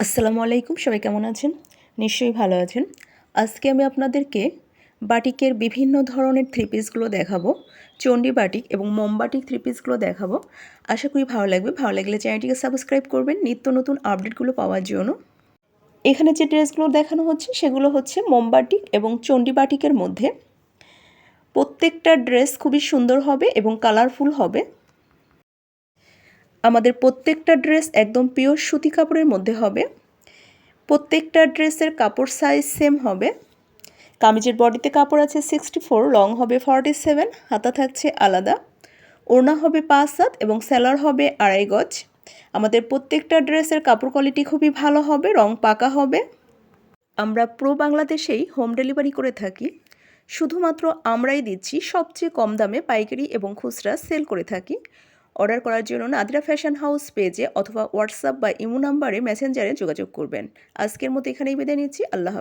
আসসালামু আলাইকুম, সবাই কেমন আছেন? নিশ্চয়ই ভালো আছেন। আজকে আমি আপনাদেরকে বাটিকের বিভিন্ন ধরনের থ্রি পিসগুলো দেখাবো, চণ্ডী বাটিক এবং মোমবাটিক থ্রি পিসগুলো দেখাবো। আশা করি ভালো লাগবে। ভালো লাগলে চ্যানেলটিকে সাবস্ক্রাইব করবেন, নিত্য নতুন আপডেটগুলো পাওয়ার জন্য। এখানে যে ড্রেসগুলো দেখানো হচ্ছে, সেগুলো হচ্ছে মোমবাটিক এবং চণ্ডী বাটিকের মধ্যে। প্রত্যেকটা ড্রেস খুবই সুন্দর হবে এবং কালারফুল হবে। আমাদের প্রত্যেকটা ড্রেস একদম পিওর সুতি কাপড়ের মধ্যে হবে। প্রত্যেকটা ড্রেসের কাপড় সাইজ সেম হবে। কামিজের বডিতে কাপড় আছে সিক্সটি ফোর লং হবে ফর্টি সেভেন হাতা থাকছে আলাদা। ওড়না হবে পাঁচ সাত এবং স্যালার হবে আড়াই গজ। আমাদের প্রত্যেকটা ড্রেসের কাপড় কোয়ালিটি খুবই ভালো হবে, রং পাকা হবে। আমরা প্রো বাংলাদেশেই হোম ডেলিভারি করে থাকি। শুধুমাত্র আমরাই দিচ্ছি, সবচেয়ে কম দামে পাইকারি এবং খুচরা সেল করে থাকি। অর্ডার করার জন্য নাদিরা ফ্যাশন হাউস পেজে অথবা হোয়াটসঅ্যাপ বা ইমো নাম্বারে মেসেঞ্জারে যোগাযোগ করবেন। আজকের মতো এখানেই বিদায় নিচ্ছি। আল্লাহ